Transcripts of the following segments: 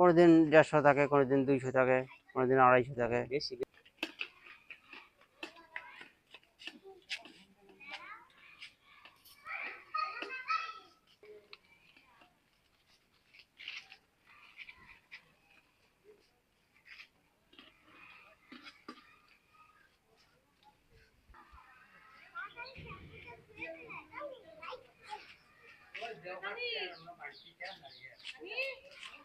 কোনোদিন দেড়শো থাকে কোনোদিন দুইশো থাকে কোনোদিন আড়াইশো থাকে। বেশি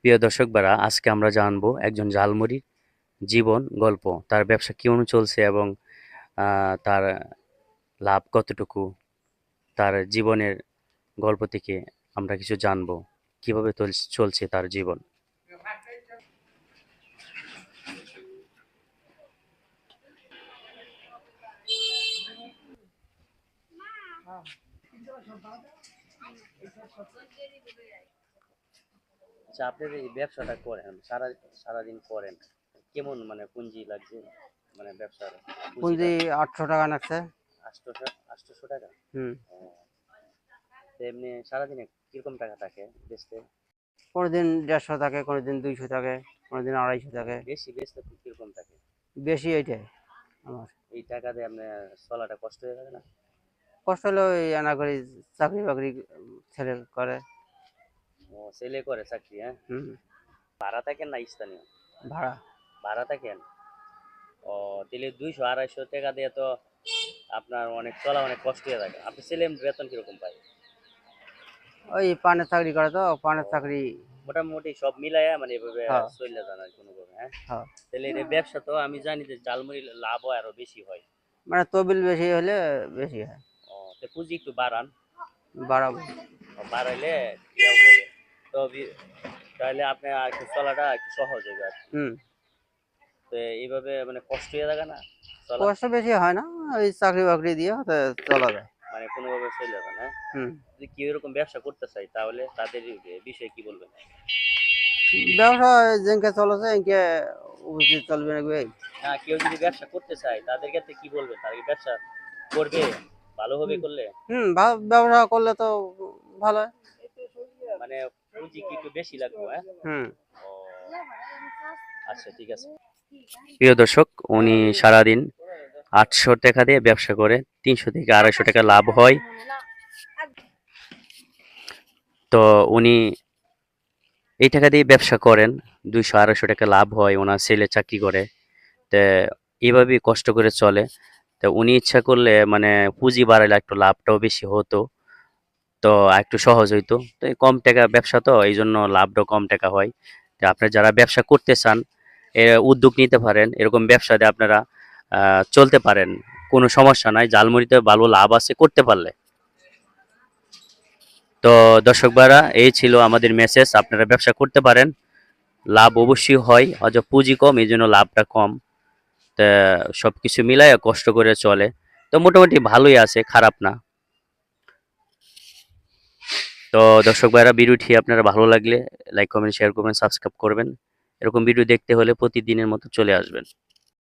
প্রিয় দর্শক বারা আজকে আমরা জানব একজন জালমুড়ির জীবন গল্প, তার ব্যবসা কেমন চলছে এবং তার লাভ কতটুকু, তার জীবনের গল্প থেকে আমরা কিছু জানব, কীভাবে চল- চলছে তার জীবন। আচ্ছা আপনার এই ব্যবসাটা করেন সারা সারাদিন করেন কেমন মানে পুঁজি লাগছে? মানে ব্যবসার পুঁজি আটশো টাকা নাকছে আটশোশো আটশোশো টাকা? হুম। এমনি সারাদিনে কীরকম টাকা থাকে বেচতে? কোনোদিন দেড়শো থাকে কোনোদিন দুইশো থাকে কোনোদিন আড়াইশো থাকে। বেশি বেচতে কীরকম থাকে? বেশি এইটাই আমার। এই টাকা দিয়ে আপনার চলাটা কষ্ট হয়ে যাবে না? কষ্ট হলেও এই আনা করি চাকরি বাকরি ছেলে করে। ও ছেলে করে চাকরি হ্যাঁ? হুম। ভাড়া থাকেন না স্থানীয়? ভাড়া। ভাড়া থাকেন ও তাহলে দুইশো আড়াইশো টাকা দিয়ে তো আপনার অনেক চলা অনেক কষ্ট হয়ে থাকে। আপনি ছেলে বেতন কীরকম ওই পানের চাকরি করে তো পানের চাকরি। মোটামুটি সব মিলাইয়া মানে এভাবে হ্যাঁ। চলে যান আর কোনোভাবে হ্যাঁ? হ্যাঁ। তাহলে এটা ব্যবসা তো আমি জানি যে জালমুড়ি লাভ হয় আরও বেশি হয়। মানে তবিল বেশি হলে বেশি হয়। ও তো পুঁজি একটু বাড়ান। বাড়াবো। বাড়াইলে তো তাহলে আপনার আর একটু চলাটা একটু সহজ হবে আর হুম। তো এইভাবে মানে কষ্ট হয়ে থাকে না? কষ্ট বেশি হয় না ওই চাকরি বাকরি দিয়ে চলা যায়। মানে কোনোভাবে চলে যাবে না? যদি কেউ এরকম ব্যবসা করতে চাই তাহলে তাদের বিষয়ে কি বলবেন? ব্যবসা যেনকে চলেছে এনকে অবশ্যই চলবে না না কেউ যদি ব্যবসা করতে চায় তাদের ক্ষেত্রে কি বলবেন তারা কি ব্যবসা করবে? ভালো হবে করলে? হুম ব্যবসা করলে তো ভালো হয়। পুঁজি কি একটু বেশি লাগবে হ্যাঁ? হুম। আচ্ছা ঠিক আছে। প্রিয় দর্শক উনি সারাদিন আটশো টাকা দিয়ে ব্যবসা করে তিনশো থেকে আড়াইশো টাকা লাভ হয়। তো উনি এই টাকা দিয়ে ব্যবসা করেন দুইশো আড়াইশো টাকা লাভ হয় ওনার ছেলে চাকরি করে। তো এইভাবেই কষ্ট করে চলে। তো উনি ইচ্ছা করলে মানে পুঁজি বাড়াইলে একটু লাভটাও বেশি হতো। তো একটু সহজ হইতো। তো কম টাকা ব্যবসা তো, এই জন্য লাভটাও কম টাকা হয়। তো আপনারা যারা ব্যবসা করতে চান, এ উদ্যোগ নিতে পারেন, এরকম ব্যবসাতে আপনারা চলতে পারেন। কোনো সমস্যা নাই জালমুড়িতে ভালো লাভ আছে করতে পারলে। তো দর্শক ভাইরা, এই ছিল আমাদের মেসেজ আপনারা ব্যবসা করতে পারেন। লাভ অবশ্যই হয় অজ পুঁজি কম, এই জন্য লাভটা কম। তা সব কিছু মিলায় কষ্ট করে চলে। তো মোটামুটি ভালোই আছে, খারাপ না। তো দর্শক ভাইরা, ভিডিওটি আপনারা ভালো লাগলে লাইক কমেন্ট শেয়ার করবেন সাবস্ক্রাইব করবেন। এরকম ভিডিও দেখতে হলে প্রতিদিনের মতো চলে আসবেন।